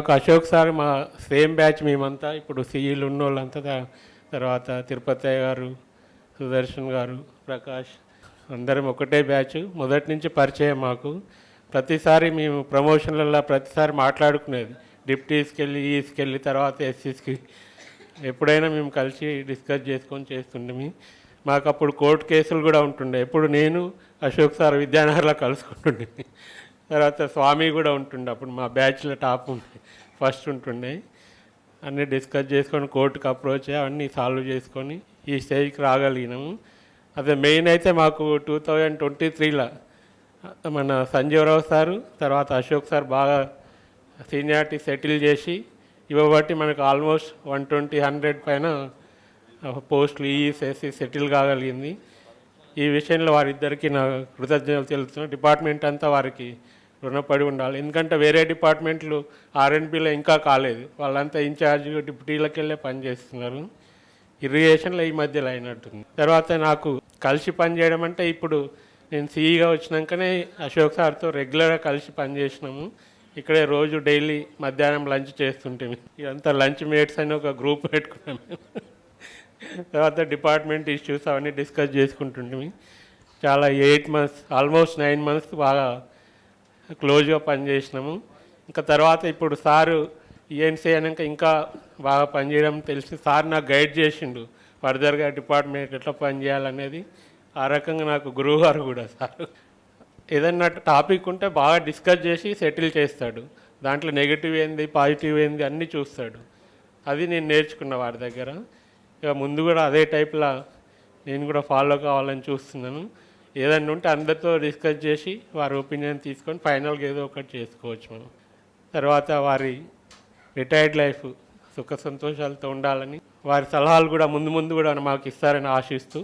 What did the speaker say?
నాకు అశోక్ సార్ మా same batch మేమంతా ఇప్పుడు సీఈలు ఉన్న వాళ్ళంతా తర్వాత తిరుపతి గారు సుదర్శన్ గారు ప్రకాష్ అందరం ఒకటే బ్యాచ్. మొదటి నుంచి పరిచయం మాకు. ప్రతిసారి మేము ప్రమోషన్లలో ప్రతిసారి మాట్లాడుకునేది. డిప్టీస్కి వెళ్ళి ఈస్కి వెళ్ళి తర్వాత ఎస్సీస్కి. ఎప్పుడైనా మేము కలిసి డిస్కస్ చేసుకొని చేస్తుండే మాకు అప్పుడు కోర్టు కేసులు కూడా ఉంటుండే. ఎప్పుడు నేను అశోక్ సార్ విద్యానగర్లో కలుసుకుంటుండే తర్వాత స్వామి కూడా ఉంటుండే. అప్పుడు మా బ్యాచ్లో టాప్ ఉండే. ఫస్ట్ ఉంటుండే. అన్నీ డిస్కస్ చేసుకొని కోర్టుకు అప్రోచ్ అవన్నీ సాల్వ్ చేసుకొని ఈ స్టేజ్కి రాగలిగినాము. అదే మెయిన్ అయితే మాకు టూ థౌజండ్ ట్వంటీ త్రీలో మన సంజీవరావు సారు తర్వాత అశోక్ సార్ బాగా సీనియారిటీ సెటిల్ చేసి ఇవ్వబట్టి మనకు ఆల్మోస్ట్ వన్ ట్వంటీ హండ్రెడ్ పైన పోస్టులు ఈఎస్ఎస్సి సెటిల్ కాగలిగింది. ఈ విషయంలో వారిద్దరికీ నా కృతజ్ఞతలు తెలుస్తున్నాను డిపార్ట్మెంట్ అంతా వారికి రుణపడి ఉండాలి. ఎందుకంటే వేరే డిపార్ట్మెంట్లు ఆర్ఎన్బిలో ఇంకా కాలేదు. వాళ్ళంతా ఇన్ఛార్జ్ డిప్యూటీలకు వెళ్ళే పనిచేస్తున్నారు ఇరిగేషన్లో ఈ మధ్యలో అయినట్టుంది. తర్వాత నాకు కలిసి పనిచేయడం అంటే ఇప్పుడు నేను సీఈగా వచ్చినాకనే అశోక్ సార్తో రెగ్యులర్గా కలిసి పనిచేసినాము ఇక్కడే రోజు డైలీ మధ్యాహ్నం లంచ్ చేస్తుంటే ఇదంతా లంచ్ మేట్స్ అని ఒక గ్రూప్ పెట్టుకున్నాము తర్వాత డిపార్ట్మెంట్ ఇష్యూస్ అవన్నీ డిస్కస్ చేసుకుంటుంటే చాలా eight months almost nine months బాగా క్లోజ్గా పనిచేసినాము. ఇంకా తర్వాత ఇప్పుడు సారు ఈఎన్సీ అయినాక ఇంకా బాగా పనిచేయడం తెలిసి సార్ నాకు గైడ్ చేసిండు. ఫర్దర్గా డిపార్ట్మెంట్ ఎట్లా పనిచేయాలనేది. ఆ రకంగా నాకు గురువుగారు కూడా సార్. ఏదన్నా టాపిక్ ఉంటే బాగా డిస్కస్ చేసి సెటిల్ చేస్తాడు. దాంట్లో నెగిటివ్ ఏంది పాజిటివ్ ఏంది అన్నీ చూస్తాడు. అది నేను నేర్చుకున్న వారి దగ్గర. ఇక ముందు కూడా అదే టైప్లా నేను కూడా ఫాలో కావాలని చూస్తున్నాను. ఏదన్నా ఉంటే అందరితో డిస్కస్ చేసి వారి ఒపీనియన్ తీసుకొని ఫైనల్గా ఏదో ఒకటి చేసుకోవచ్చు మనం. తర్వాత వారి రిటైర్డ్ లైఫ్ సుఖ సంతోషాలతో ఉండాలని వారి సలహాలు కూడా ముందు ముందు కూడా మాకు ఇస్తారని ఆశిస్తూ